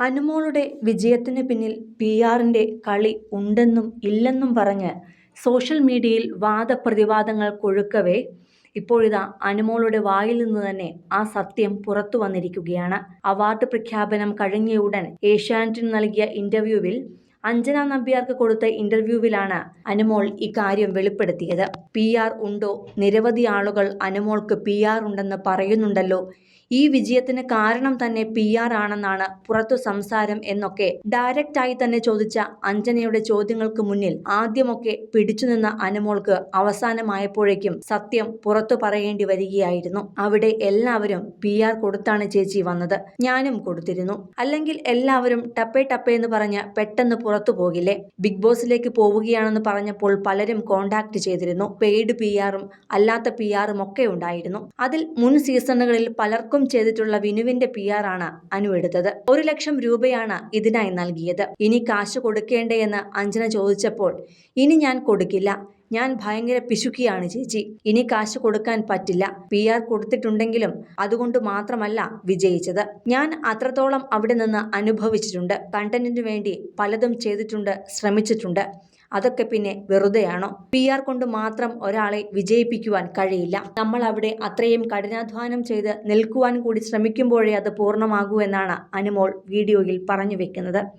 അനുമോളുടെ വിജയത്തിന് പിന്നിൽ പി ആറിന്റെ കളി ഉണ്ടെന്നും ഇല്ലെന്നും പറഞ്ഞ് സോഷ്യൽ മീഡിയയിൽ വാദപ്രതിവാദങ്ങൾ കൊഴുക്കവേ ഇപ്പോഴിതാ അനുമോളുടെ വായിൽ നിന്ന് തന്നെ ആ സത്യം പുറത്തു വന്നിരിക്കുകയാണ്. അവാർഡ് പ്രഖ്യാപനം കഴിഞ്ഞയുടൻ ഏഷ്യാനെറ്റിന് നൽകിയ ഇന്റർവ്യൂവിൽ അഞ്ജന നമ്പ്യാർക്ക് കൊടുത്ത ഇന്റർവ്യൂവിലാണ് അനുമോൾ ഇക്കാര്യം വെളിപ്പെടുത്തിയത്. പി ആർ ഉണ്ടോ? നിരവധി ആളുകൾ അനുമോൾക്ക് പി ആർ ഉണ്ടെന്ന് പറയുന്നുണ്ടല്ലോ. ഈ വിജയത്തിന് കാരണം തന്നെ പി ആർ ആണെന്നാണ് പുറത്തു സംസാരം എന്നൊക്കെ ഡയറക്റ്റായി തന്നെ ചോദിച്ച അഞ്ജനയുടെ ചോദ്യങ്ങൾക്ക് മുന്നിൽ ആദ്യമൊക്കെ പിടിച്ചുനിന്ന അനുമോൾക്ക് അവസാനമായപ്പോഴേക്കും സത്യം പുറത്തു പറയേണ്ടി വരികയായിരുന്നു. അവിടെ എല്ലാവരും പി ആർ കൊടുത്താണ് ചേച്ചി വന്നത്. ഞാനും കൊടുത്തിരുന്നു. അല്ലെങ്കിൽ എല്ലാവരും ടപ്പേ ടപ്പേ എന്ന് പറഞ്ഞ് പെട്ടെന്ന് പുറത്തു പോകില്ലേ? ബിഗ് ബോസിലേക്ക് പോവുകയാണെന്ന് പറഞ്ഞപ്പോൾ പലരും കോണ്ടാക്ട് ചെയ്തിരുന്നു. പെയ്ഡ് പി ആറും അല്ലാത്ത പി ആറും ഒക്കെ ഉണ്ടായിരുന്നു. അതിൽ മുൻ സീസണുകളിൽ പലർക്കും ചെയ്തിട്ടുള്ള വിനുവിന്റെ പി ആർ ആണ് അനു എടുത്തത്. ഒരു ലക്ഷം രൂപയാണ് ഇതിനായി നൽകിയത്. ഇനി കാശ് കൊടുക്കേണ്ടേ എന്ന് അഞ്ജന ചോദിച്ചപ്പോൾ ഇനി ഞാൻ കൊടുക്കില്ല. ഞാൻ ഭയങ്കര പിശുക്കിയാണ് ചേച്ചി. ഇനി കാശ് കൊടുക്കാൻ പറ്റില്ല. പി ആർ കൊടുത്തിട്ടുണ്ടെങ്കിലും അതുകൊണ്ട് മാത്രമല്ല വിജയിച്ചത്. ഞാൻ അത്രത്തോളം അവിടെ നിന്ന് അനുഭവിച്ചിട്ടുണ്ട്. കണ്ടന്റിന് വേണ്ടി പലതും ചെയ്തിട്ടുണ്ട് ശ്രമിച്ചിട്ടുണ്ട്. അതൊക്കെ പിന്നെ വെറുതെയാണോ? പി ആർ കൊണ്ട് മാത്രം ഒരാളെ വിജയിപ്പിക്കുവാൻ കഴിയില്ല. നമ്മൾ അവിടെ അത്രയും കഠിനാധ്വാനം ചെയ്ത് നിൽക്കുവാൻ കൂടി ശ്രമിക്കുമ്പോഴേ അത് പൂർണമാകൂ എന്നാണ് അനുമോൾ വീഡിയോയിൽ പറഞ്ഞു വെക്കുന്നത്.